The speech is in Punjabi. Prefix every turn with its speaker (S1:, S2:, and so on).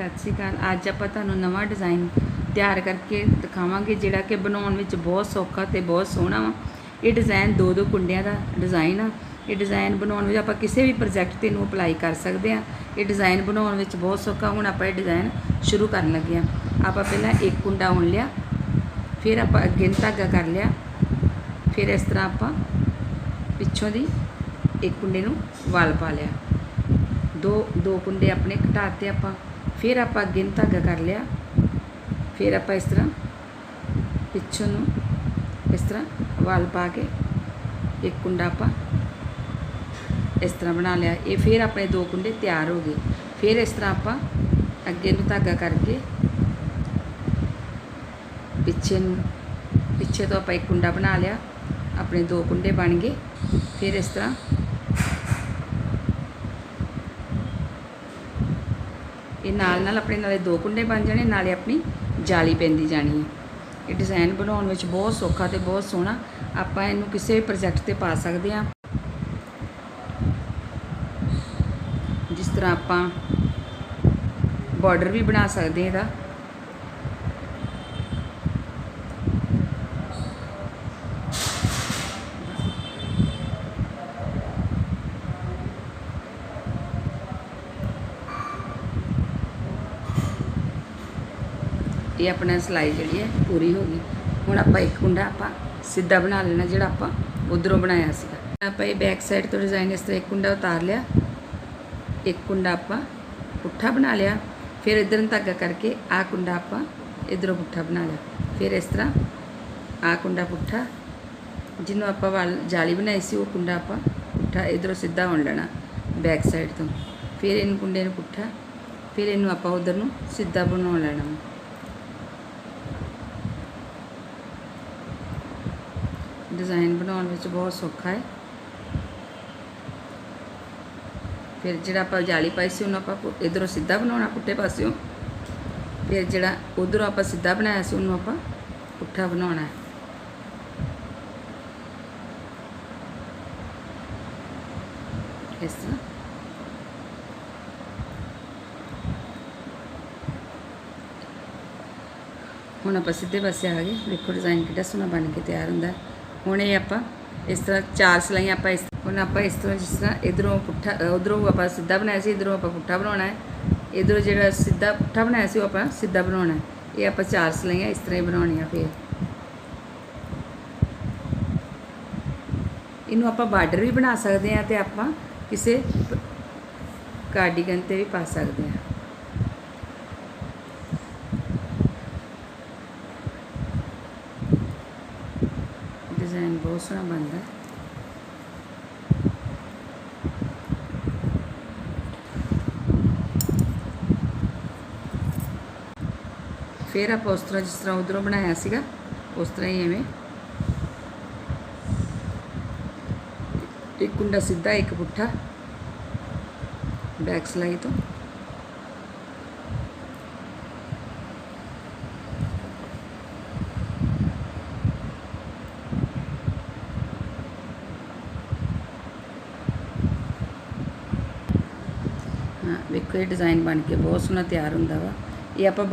S1: ਸਤਿ ਸ਼੍ਰੀ ਅਕਾਲ। ਅੱਜ ਆਪਾਂ ਤੁਹਾਨੂੰ ਨਵਾਂ ਡਿਜ਼ਾਈਨ ਤਿਆਰ ਕਰਕੇ ਦਿਖਾਵਾਂਗੇ, ਜਿਹੜਾ ਕਿ ਬਣਾਉਣ ਵਿੱਚ ਬਹੁਤ ਸੌਖਾ ਤੇ ਬਹੁਤ ਸੋਹਣਾ ਵਾ। ਇਹ ਡਿਜ਼ਾਈਨ ਦੋ ਦੋ ਕੁੰਡਿਆਂ ਦਾ ਡਿਜ਼ਾਈਨ ਆ। ਇਹ ਡਿਜ਼ਾਈਨ ਬਣਾਉਣ ਵਿੱਚ ਆਪਾਂ ਕਿਸੇ ਵੀ ਪ੍ਰੋਜੈਕਟ ਤੇ ਨੂੰ ਅਪਲਾਈ ਕਰ ਸਕਦੇ ਆ। ਇਹ ਡਿਜ਼ਾਈਨ ਬਣਾਉਣ ਵਿੱਚ ਬਹੁਤ ਸੌਖਾ। ਹੁਣ ਆਪਾਂ ਇਹ ਡਿਜ਼ਾਈਨ ਸ਼ੁਰੂ ਕਰਨ ਲੱਗੇ ਆ। ਆਪਾਂ ਪਹਿਲਾਂ ਇੱਕ ਕੁੰਡਾ ਉਣ ਲਿਆ, ਫਿਰ ਆਪਾਂ ਅੱਗੇ ਧਾਗਾ ਕਰ ਲਿਆ। ਫਿਰ ਇਸ ਤਰ੍ਹਾਂ ਆਪਾਂ ਪਿੱਛੋਂ ਦੀ ਇੱਕ ਕੁੰਡੇ ਨੂੰ ਵਾਲ ਪਾ ਲਿਆ। ਦੋ ਦੋ ਕੁੰਡੇ ਆਪਣੇ ਘਟਾਤੇ ਆਪਾਂ, ਫਿਰ ਆਪਾਂ ਅੱਗੇ ਨੂੰ ਧਾਗਾ ਕਰ ਲਿਆ। ਫਿਰ ਆਪਾਂ ਇਸ ਤਰ੍ਹਾਂ ਪਿੱਛੋਂ ਨੂੰ ਇਸ ਤਰ੍ਹਾਂ ਵਾਲ ਪਾ ਕੇ ਇੱਕ ਕੁੰਡਾ ਆਪਾਂ ਇਸ ਤਰ੍ਹਾਂ ਬਣਾ ਲਿਆ। ਇਹ ਫਿਰ ਆਪਣੇ ਦੋ ਕੁੰਡੇ ਤਿਆਰ ਹੋ ਗਏ। ਫਿਰ ਇਸ ਤਰ੍ਹਾਂ ਆਪਾਂ ਅੱਗੇ ਨੂੰ ਧਾਗਾ ਕਰਕੇ ਪਿੱਛੇ ਨੂੰ, ਪਿੱਛੇ ਤੋਂ ਆਪਾਂ ਇੱਕ ਕੁੰਡਾ ਬਣਾ ਲਿਆ। ਆਪਣੇ ਦੋ ਕੁੰਡੇ ਬਣ ਗਏ। ਫਿਰ ਇਸ ਤਰ੍ਹਾਂ ਇਹ ਨਾਲ ਨਾਲ ਆਪਣੇ ਨਾਲੇ ਦੋ ਕੁੰਡੇ ਬਣ ਜਾਣੇ, ਨਾਲੇ ਆਪਣੀ ਜਾਲੀ ਪੈਂਦੀ ਜਾਣੀ ਹੈ। ਇਹ ਡਿਜ਼ਾਈਨ ਬਣਾਉਣ ਵਿੱਚ ਬਹੁਤ ਸੌਖਾ ਤੇ ਬਹੁਤ ਸੋਹਣਾ। ਆਪਾਂ ਇਹਨੂੰ ਕਿਸੇ ਵੀ ਪ੍ਰੋਜੈਕਟ ਤੇ ਪਾ ਸਕਦੇ ਹਾਂ। ਜਿਸ ਤਰ੍ਹਾਂ ਆਪਾਂ ਬਾਰਡਰ ਵੀ ਬਣਾ ਸਕਦੇ ਇਹਦਾ। ਇਹ ਆਪਣਾ ਸਿਲਾਈ ਜਿਹੜੀ ਹੈ ਪੂਰੀ ਹੋ ਗਈ। ਹੁਣ ਆਪਾਂ ਇੱਕ ਕੁੰਡਾ ਆਪਾਂ ਸਿੱਧਾ ਬਣਾ ਲੈਣਾ ਜਿਹੜਾ ਆਪਾਂ ਉਧਰੋਂ ਬਣਾਇਆ ਸੀਗਾ। ਆਪਾਂ ਇਹ ਬੈਕ ਸਾਈਡ ਤੋਂ ਡਿਜ਼ਾਈਨ ਇਸ ਤਰ੍ਹਾਂ ਇੱਕ ਕੁੰਡਾ ਉਤਾਰ ਲਿਆ। ਇੱਕ ਕੁੰਡਾ ਆਪਾਂ ਪੁੱਠਾ ਬਣਾ ਲਿਆ। ਫਿਰ ਇਧਰ ਨੂੰ ਧਾਗਾ ਕਰਕੇ ਆਹ ਕੁੰਡਾ ਆਪਾਂ ਇਧਰੋਂ ਪੁੱਠਾ ਬਣਾ ਲਿਆ। ਫਿਰ ਇਸ ਤਰ੍ਹਾਂ ਆਹ ਕੁੰਡਾ ਪੁੱਠਾ, ਜਿਹਨੂੰ ਆਪਾਂ ਵਾਲ ਜਾਲੀ ਬਣਾਈ ਸੀ, ਉਹ ਕੁੰਡਾ ਆਪਾਂ ਪੁੱਠਾ ਇਧਰੋਂ ਸਿੱਧਾ ਹੋਣ ਲੈਣਾ ਬੈਕ ਸਾਈਡ ਤੋਂ। ਫਿਰ ਇਹਨੂੰ ਕੁੰਡੇ ਨੂੰ ਪੁੱਠਾ, ਫਿਰ ਇਹਨੂੰ ਆਪਾਂ ਉਧਰ ਨੂੰ ਸਿੱਧਾ ਬਣਾਉਣ ਲੈਣਾ। ਡਿਜ਼ਾਈਨ ਬਣਾਉਣ ਵਿੱਚ ਬਹੁਤ ਸੌਖਾ ਹੈ। ਫਿਰ ਜਿਹੜਾ ਆਪਾਂ ਜਾਲੀ ਪਾਈ ਸੀ, ਉਹਨੂੰ ਆਪਾਂ ਇਧਰੋਂ ਸਿੱਧਾ ਬਣਾਉਣਾ, ਪੁੱਠੇ ਪਾਸਿਓਂ। ਫਿਰ ਜਿਹੜਾ ਉਧਰੋਂ ਆਪਾਂ ਸਿੱਧਾ ਬਣਾਇਆ ਸੀ, ਉਹਨੂੰ ਆਪਾਂ ਪੁੱਠਾ ਬਣਾਉਣਾ ਹੈ। ਇਸ ਤਰ੍ਹਾਂ। ਹੁਣ ਆਪਾਂ ਸਿੱਧੇ ਪਾਸੇ ਆ ਗਏ। ਦੇਖੋ ਡਿਜ਼ਾਈਨ ਕਿੱਡਾ ਸੋਹਣਾ ਬਣ ਕੇ ਤਿਆਰ ਹੁੰਦਾ ਹੈ। ਹੁਣ ਇਹ ਆਪਾਂ ਇਸ ਤਰ੍ਹਾਂ ਚਾਰ ਸਲਾਈਆਂ ਆਪਾਂ ਇਸ ਹੁਣ ਆਪਾਂ ਇਸ ਤਰ੍ਹਾਂ ਜਿਸ ਤਰ੍ਹਾਂ ਇਧਰੋਂ ਪੁੱਠਾ ਉਧਰੋਂ ਆਪਾਂ ਸਿੱਧਾ ਬਣਾਇਆ ਸੀ, ਇਧਰੋਂ ਆਪਾਂ ਪੁੱਠਾ ਬਣਾਉਣਾ ਹੈ। ਇਧਰੋਂ ਜਿਹੜਾ ਸਿੱਧਾ ਪੁੱਠਾ ਬਣਾਇਆ ਸੀ, ਉਹ ਆਪਾਂ ਸਿੱਧਾ ਬਣਾਉਣਾ ਹੈ। ਇਹ ਆਪਾਂ ਚਾਰ ਸਲਾਈਆਂ ਇਸ ਤਰ੍ਹਾਂ ਹੀ ਬਣਾਉਣੀਆਂ ਫਿਰ। ਇਹਨੂੰ ਆਪਾਂ ਬਾਰਡਰ ਵੀ ਬਣਾ ਸਕਦੇ ਹਾਂ ਤੇ ਆਪਾਂ ਕਿਸੇ ਕਾਰਡੀਗਨ ਤੇ ਵੀ ਪਾ ਸਕਦੇ ਹਾਂ ਡਿਜ਼ਾਈਨ ਬਹੁਤ ਸੋਹਣਾ ਬਣਦਾ ਹੈ ਫਿਰ ਆਪਾਂ ਉਸ ਤਰ੍ਹਾਂ ਜਿਸ ਤਰ੍ਹਾਂ ਉਧਰੋਂ ਬਣਾਇਆ ਸੀਗਾ ਉਸ ਤਰ੍ਹਾਂ ਹੀ ਐਵੇਂ ਇੱਕ ਕੁੰਡਾ ਸਿੱਧਾ ਇੱਕ ਪੁੱਠਾ ਬੈਕ ਸਲਾਈ ਤੋਂ ਹਾਂ ਵੇਖੋ ਇਹ ਡਿਜ਼ਾਈਨ ਬਣ ਕੇ ਬਹੁਤ ਸੋਹਣਾ ਤਿਆਰ ਹੁੰਦਾ ਵਾ ਇਹ ਆਪਾਂ